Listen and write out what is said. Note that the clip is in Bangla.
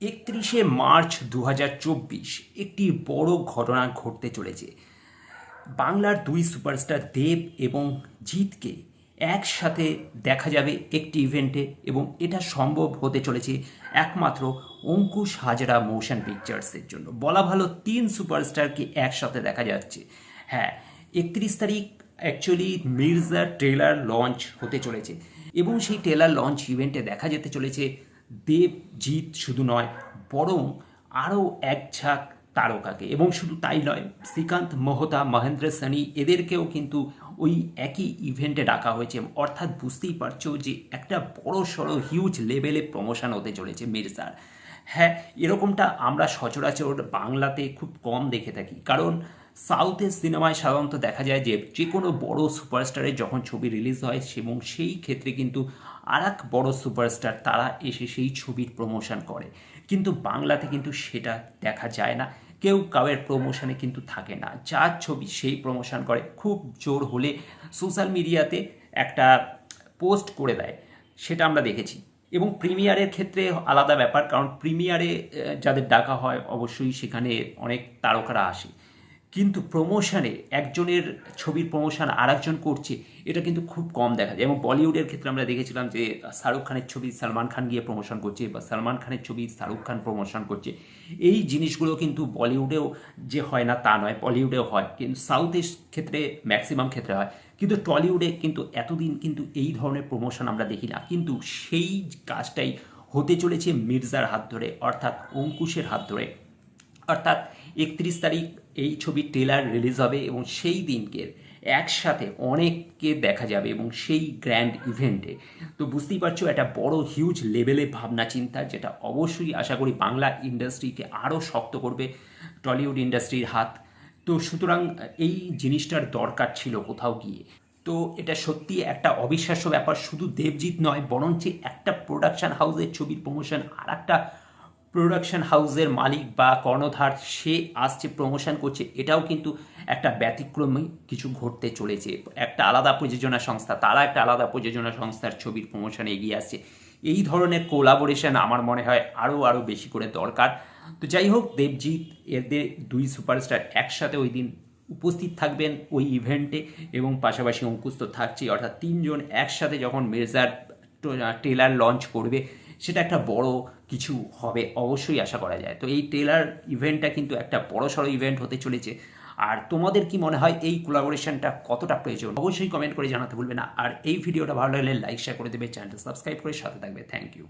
একত্রিশে মার্চ দু হাজার চব্বিশ একটি বড় ঘটনা ঘটতে চলেছে। বাংলার দুই সুপারস্টার দেব এবং জিতকে একসাথে দেখা যাবে একটি ইভেন্টে এবং এটা সম্ভব হতে চলেছে একমাত্র অঙ্কুশ হাজরা মোশন পিকচার্সের জন্য। বলা ভালো, তিন সুপারস্টারকে একসাথে দেখা যাচ্ছে। হ্যাঁ একত্রিশ তারিখ অ্যাকচুয়ালি মির্জা ট্রেলার লঞ্চ হতে চলেছে এবং সেই ট্রেলার লঞ্চ ইভেন্টে দেখা যেতে চলেছে দেব জিৎ শুধু নয়, বরং আরও এক ঝাঁক তারকাকে। এবং শুধু তাই নয়, শ্রীকান্ত, মহতা, মহেন্দ্র সানি এদেরকেও কিন্তু ওই একই ইভেন্টে ডাকা হয়েছে। অর্থাৎ বুঝতেই পারছ যে একটা বড় সড়ো হিউজ লেভেলে প্রমোশন হতে চলেছে মির্জার হ্যাঁ এরকমটা আমরা সচরাচর বাংলাতে খুব কম দেখে থাকি। কারণ সাউথের সিনেমায় সাধারণত দেখা যায় যে যে কোনো বড় সুপারস্টারের যখন ছবি রিলিজ হয় এবং সেই ক্ষেত্রে কিন্তু আর এক বড় সুপারস্টার তারা এসে সেই ছবির প্রমোশন করে। কিন্তু বাংলাতে কিন্তু সেটা দেখা যায় না। কেউ কাউয়ের প্রমোশনে কিন্তু থাকে না। যার ছবি সেই প্রমোশন করে খুব জোর হলে সোশ্যাল মিডিয়াতে একটা পোস্ট করে দেয়। সেটা আমরা দেখেছি। এবং প্রিমিয়ারের ক্ষেত্রে আলাদা ব্যাপার, কারণ প্রিমিয়ারে যাদের ডাকা হয় অবশ্যই সেখানে অনেক তারকারা আসে। কিন্তু প্রমোশনে একজনের ছবির প্রমোশন আর একজন করছে, এটা কিন্তু খুব কম দেখা যায়। এবং বলিউডের ক্ষেত্রে আমরা দেখেছিলাম যে, শাহরুখ খানের ছবি সালমান খান গিয়ে প্রমোশন করছে বা সালমান খানের ছবি শাহরুখ খান প্রমোশন করছে। এই জিনিসগুলো কিন্তু বলিউডেও যে হয় না, তা নয়। বলিউডেও হয়। কিন্তু সাউথের ক্ষেত্রে ম্যাক্সিমাম ক্ষেত্রে হয়। কিন্তু টলিউডে কিন্তু এতদিন কিন্তু এই ধরনের প্রমোশন আমরা দেখি না। কিন্তু সেই কাজটাই হতে চলেছে মির্জার হাত ধরে, অর্থাৎ অঙ্কুশের হাত ধরে। অর্থাৎ একত্রিশ তারিখ এই ছবির ট্রেলার রিলিজ হবে এবং সেই দিনকে একসাথে অনেককে দেখা যাবে এবং সেই গ্র্যান্ড ইভেন্টে তো বুঝতেই পারছ, একটা বড় হিউজ লেভেলে ভাবনা, চিন্তা, যেটা অবশ্যই আশা করি বাংলা ইন্ডাস্ট্রিকে আরও শক্ত করবে টলিউড ইন্ডাস্ট্রির হাত। তো সুতরাং এই জিনিসটার দরকার ছিল কোথাও গিয়ে। তো এটা সত্যি একটা অবিশ্বাস্য ব্যাপার, শুধু দেবজিৎ নয়, বরঞ্চ একটা প্রোডাকশন হাউসের ছবির প্রমোশন আর একটা প্রোডাকশন হাউসের মালিক বা কর্ণধার, সে আসছে প্রমোশন করছে, এটাও কিন্তু একটা ব্যতিক্রমী কিছু ঘটতে চলেছে। একটা আলাদা প্রযোজনা সংস্থা, তারা একটা আলাদা প্রযোজনা সংস্থার ছবির প্রমোশনে এগিয়ে আসছে। এই ধরনের কোলাবোরেশন আমার মনে হয় আরও আরও বেশি করে দরকার। তো যাই হোক, দেবজিৎ, এদের দুই সুপারস্টার একসাথে ওই দিন উপস্থিত থাকবেন ওই ইভেন্টে এবং পাশাপাশি অঙ্কুশ তো থাকছেই। অর্থাৎ তিনজন একসাথে যখন মির্জার ট্রেলার লঞ্চ করবে সেটা একটা বড় কিছু হবে, অবশ্যই আশা করা যায়। তো এই ট্রেলার ইভেন্টটা কিন্তু একটা বড় সড়ো ইভেন্ট হতে চলেছে। আর তোমাদের কি মনে হয় এই কোলাবোরেশনটা কতটা প্রয়োজন? অবশ্যই কমেন্ট করে জানাতে ভুলবে না। আর এই ভিডিওটা ভালো লাগলে লাইক শেয়ার করে দেবে। চ্যানেলটা সাবস্ক্রাইব করে সাথে থাকবে। Thank you